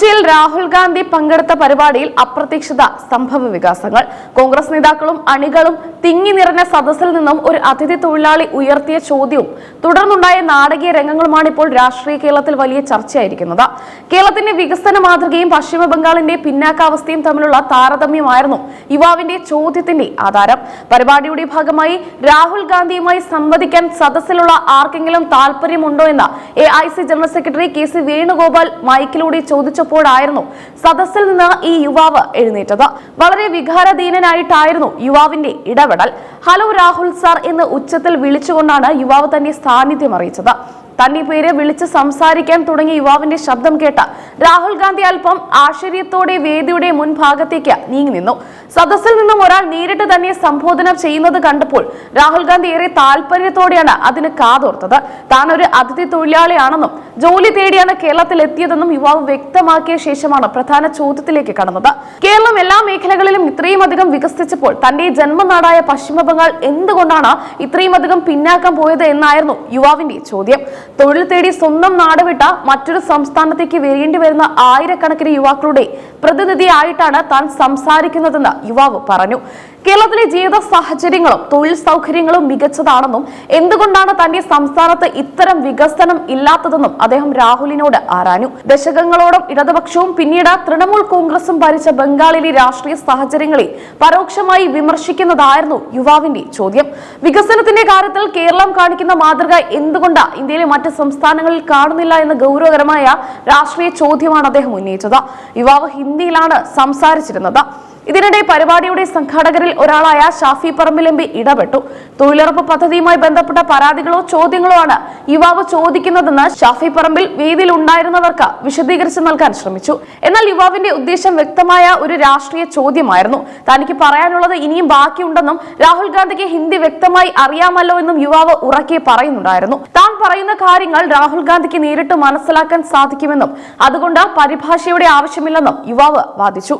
കൊച്ചിയിൽ രാഹുൽ ഗാന്ധി പങ്കെടുത്ത പരിപാടിയിൽ അപ്രതീക്ഷിത സംഭവ വികാസങ്ങൾ. കോൺഗ്രസ് നേതാക്കളും അണികളും തിങ്ങി നിറഞ്ഞ സദസ്സിൽ നിന്നും ഒരു അതിഥി തൊഴിലാളി ഉയർത്തിയ ചോദ്യവും തുടർന്നുണ്ടായ നാടകീയ രംഗങ്ങളുമാണ് ഇപ്പോൾ രാഷ്ട്രീയ കേരളത്തിൽ വലിയ ചർച്ചയായിരിക്കുന്നത്. കേരളത്തിന്റെ വികസന മാതൃകയും പശ്ചിമ ബംഗാളിന്റെ പിന്നാക്കാവസ്ഥയും തമ്മിലുള്ള താരതമ്യമായിരുന്നു യുവാവിന്റെ ചോദ്യത്തിന്റെ ആധാരം. പരിപാടിയുടെ ഭാഗമായി രാഹുൽ ഗാന്ധിയുമായി സംവദിക്കാൻ സദസ്സിലുള്ള ആർക്കെങ്കിലും താല്പര്യമുണ്ടോ എന്ന് A general secretary K C Venugopal മൈക്കിലൂടെ ചോദിച്ചപ്പോഴായിരുന്നു സദസ്സിൽ നിന്ന് ഈ യുവാവ് എഴുന്നേറ്റത്. വളരെ വികാരധീനനായിട്ടായിരുന്നു യുവാവിന്റെ ഇടപെടൽ. ഹലോ രാഹുൽ സാർ എന്ന് ഉച്ചത്തിൽ വിളിച്ചുകൊണ്ടാണ് യുവാവ് തന്റെ സാന്നിധ്യം അറിയിച്ചത്. തന്റെ പേര് വിളിച്ച് സംസാരിക്കാൻ തുടങ്ങിയ യുവാവിന്റെ ശബ്ദം കേട്ട രാഹുൽ ഗാന്ധി അല്പം ആശ്ചര്യത്തോടെ വേദിയുടെ മുൻഭാഗത്തേക്ക് നീങ്ങി നിന്നു. സദസ്സിൽ നിന്നും ഒരാൾ നേരിട്ട് തന്നെ സംബോധന ചെയ്യുന്നത് കണ്ടപ്പോൾ രാഹുൽ ഗാന്ധി ഏറെ താല്പര്യത്തോടെയാണ് അതിന് കാതോർത്തത്. താൻ ഒരു അതിഥി തൊഴിലാളിയാണെന്നും ജോലി തേടിയാണ് കേരളത്തിൽ എത്തിയതെന്നും യുവാവ് വ്യക്തമാക്കിയ ശേഷമാണ് പ്രധാന ചോദ്യത്തിലേക്ക് കടന്നത്. കേരളം എല്ലാ മേഖലകളിലും ഇത്രയും അധികം വികസിച്ചപ്പോൾ തന്റെ ജന്മനാടായ പശ്ചിമബംഗാൾ എന്തുകൊണ്ടാണ് ഇത്രയും അധികം പിന്നാക്കം പോയത് എന്നായിരുന്നു യുവാവിന്റെ ചോദ്യം. തൊഴിൽ തേടി സ്വന്തം നാടുവിട്ട മറ്റൊരു സംസ്ഥാനത്തേക്ക് വരേണ്ടി വരുന്ന ആയിരക്കണക്കിന് യുവാക്കളുടെ പ്രതിനിധിയായിട്ടാണ് താൻ സംസാരിക്കുന്നതെന്ന് യുവാവ് പറഞ്ഞു. കേരളത്തിലെ ജീവിത സാഹചര്യങ്ങളും തൊഴിൽ സൗകര്യങ്ങളും മികച്ചതാണെന്നും എന്തുകൊണ്ടാണ് തന്റെ സംസ്ഥാനത്ത് ഇത്തരം വികസനം ഇല്ലാത്തതെന്നും അദ്ദേഹം രാഹുലിനോട് ആരാഞ്ഞു. ദശകങ്ങളോളം ഇടതുപക്ഷവും പിന്നീട് തൃണമൂൽ കോൺഗ്രസും ഭരിച്ച ബംഗാളിലെ രാഷ്ട്രീയ സാഹചര്യങ്ങളെ പരോക്ഷമായി വിമർശിക്കുന്നതായിരുന്നു യുവാവിന്റെ ചോദ്യം. വികസനത്തിന്റെ കാര്യത്തിൽ കേരളം കാണിക്കുന്ന മാതൃക എന്തുകൊണ്ട് ഇന്ത്യയിലെ മറ്റ് സംസ്ഥാനങ്ങളിൽ കാണുന്നില്ല എന്ന ഗൗരവകരമായ രാഷ്ട്രീയ ചോദ്യമാണ് അദ്ദേഹം ഉന്നയിച്ചത്. യുവാവ് ഹിന്ദിയിലാണ് സംസാരിച്ചിരുന്നത്. ഇതിനിടെ പരിപാടിയുടെ സംഘാടകരിൽ ഒരാളായ ഷാഫി പറമ്പിൽ എം ഇടപെട്ടു. തൊഴിലുറപ്പ് പദ്ധതിയുമായി ബന്ധപ്പെട്ട പരാതികളോ ചോദ്യങ്ങളോ ആണ് യുവാവ് ചോദിക്കുന്നതെന്ന് ഷാഫി പറമ്പിൽ വേദിയിൽ ഉണ്ടായിരുന്നവർക്ക് വിശദീകരിച്ചു നൽകാൻ ശ്രമിച്ചു. എന്നാൽ യുവാവിന്റെ ഉദ്ദേശം വ്യക്തമായ ഒരു രാഷ്ട്രീയ ചോദ്യമായിരുന്നു. തനിക്ക് പറയാനുള്ളത് ഇനിയും ബാക്കിയുണ്ടെന്നും രാഹുൽ ഗാന്ധിക്ക് ഹിന്ദി വ്യക്തമായി അറിയാമല്ലോ എന്നും യുവാവ് ഉറക്കെ പറയുന്നുണ്ടായിരുന്നു. താൻ പറയുന്ന കാര്യങ്ങൾ രാഹുൽ ഗാന്ധിക്ക് നേരിട്ട് മനസ്സിലാക്കാൻ സാധിക്കുമെന്നും അതുകൊണ്ട് പരിഭാഷയുടെ ആവശ്യമില്ലെന്നും യുവാവ് വാദിച്ചു.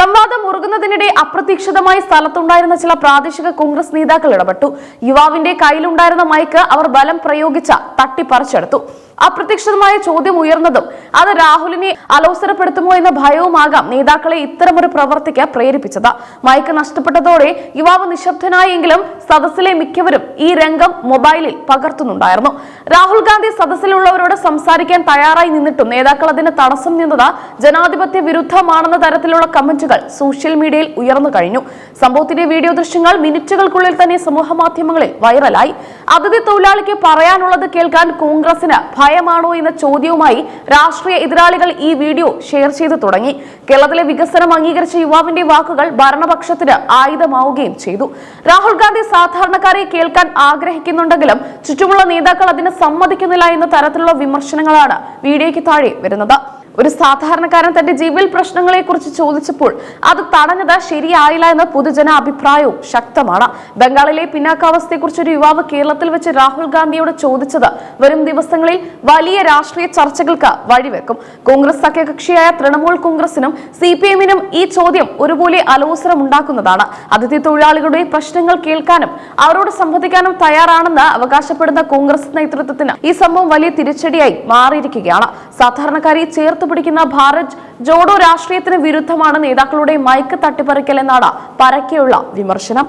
സംവാദം മുറുകുന്നതിനിടെ അപ്രതീക്ഷിതമായി സ്ഥലത്തുണ്ടായിരുന്ന ചില പ്രാദേശിക കോൺഗ്രസ് നേതാക്കൾ ഇടപെട്ടു. യുവാവിന്റെ കയ്യിലുണ്ടായിരുന്ന മൈക്ക് അവർ ബലം പ്രയോഗിച്ച തട്ടിപ്പറിച്ചെടുത്തു. അപ്രതീക്ഷിതമായ ചോദ്യം ഉയർന്നതും അത് രാഹുലിനെ അലോസരപ്പെടുത്തുമോ എന്ന ഭയവുമാകാം നേതാക്കളെ ഇത്തരമൊരു പ്രവർത്തിക്ക് പ്രേരിപ്പിച്ചത്. മയക്ക് നഷ്ടപ്പെട്ടതോടെ യുവാവ് നിശബ്ദനായെങ്കിലും സദസ്സിലെ മിക്കവരും ഈ രംഗം മൊബൈലിൽ പകർത്തുന്നുണ്ടായിരുന്നു. രാഹുൽ ഗാന്ധി സദസ്സിലുള്ളവരോട് സംസാരിക്കാൻ തയ്യാറായി നിന്നിട്ടും നേതാക്കൾ അതിന് തടസ്സം നിന്നത് ജനാധിപത്യ വിരുദ്ധമാണെന്ന തരത്തിലുള്ള കമന്റുകൾ സോഷ്യൽ മീഡിയയിൽ ഉയർന്നു കഴിഞ്ഞു. സംഭവത്തിന്റെ വീഡിയോ ദൃശ്യങ്ങൾ മിനിറ്റുകൾക്കുള്ളിൽ തന്നെ സമൂഹ മാധ്യമങ്ങളിൽ വൈറലായി. അതിഥി തൊഴിലാളിക്ക് പറയാനുള്ളത് കേൾക്കാൻ കോൺഗ്രസിന് ഭയമാണോ എന്ന ചോദ്യവുമായി രാഷ്ട്രീയ എതിരാളികൾ ഈ വീഡിയോ ഷെയർ ചെയ്തു തുടങ്ങി. കേരളത്തിലെ വികസനം അംഗീകരിച്ച യുവാവിന്റെ വാക്കുകൾ ഭരണപക്ഷത്തിന് ആയുധമാവുകയും ചെയ്തു. രാഹുൽ ഗാന്ധി സാധാരണക്കാരെ കേൾക്കാൻ ആഗ്രഹിക്കുന്നുണ്ടെങ്കിലും ചുറ്റുമുള്ള നേതാക്കൾ അതിന് സമ്മതിക്കുന്നില്ല എന്ന തരത്തിലുള്ള വിമർശനങ്ങളാണ് വീഡിയോയ്ക്ക് താഴെ വരുന്നത്. ഒരു സാധാരണക്കാരൻ തന്റെ ജീവിൽ പ്രശ്നങ്ങളെ കുറിച്ച് ചോദിച്ചപ്പോൾ അത് തടഞ്ഞത് ശരിയായില്ല എന്ന പൊതുജന അഭിപ്രായവും ശക്തമാണ്. ബംഗാളിലെ പിന്നാക്കാവസ്ഥയെക്കുറിച്ച് ഒരു യുവാവ് കേരളത്തിൽ വെച്ച് രാഹുൽ ഗാന്ധിയോട് ചോദിച്ചത് വരും ദിവസങ്ങളിൽ വലിയ രാഷ്ട്രീയ ചർച്ചകൾക്ക് വഴിവെക്കും. കോൺഗ്രസ് സഖ്യകക്ഷിയായ തൃണമൂൽ കോൺഗ്രസിനും സി പി എമ്മിനും ഈ ചോദ്യം ഒരുപോലെ അലോസരം ഉണ്ടാക്കുന്നതാണ് അതിഥി തൊഴിലാളികളുടെ പ്രശ്നങ്ങൾ കേൾക്കാനും അവരോട് സംവദിക്കാനും തയ്യാറാണെന്ന് അവകാശപ്പെടുന്ന കോൺഗ്രസ് നേതൃത്വത്തിന് ഈ സംഭവം വലിയ തിരിച്ചടിയായി മാറിയിരിക്കുകയാണ്. സാധാരണക്കാരെ ചേർത്ത് പിടിക്കുന്ന ഭാരത് ജോഡോ രാഷ്ട്രീയത്തിന് വിരുദ്ധമാണ് നേതാക്കളുടെ മയക്ക് തട്ടിപ്പറിക്കൽ എന്നാണ് പരക്കെയുള്ള വിമർശനം.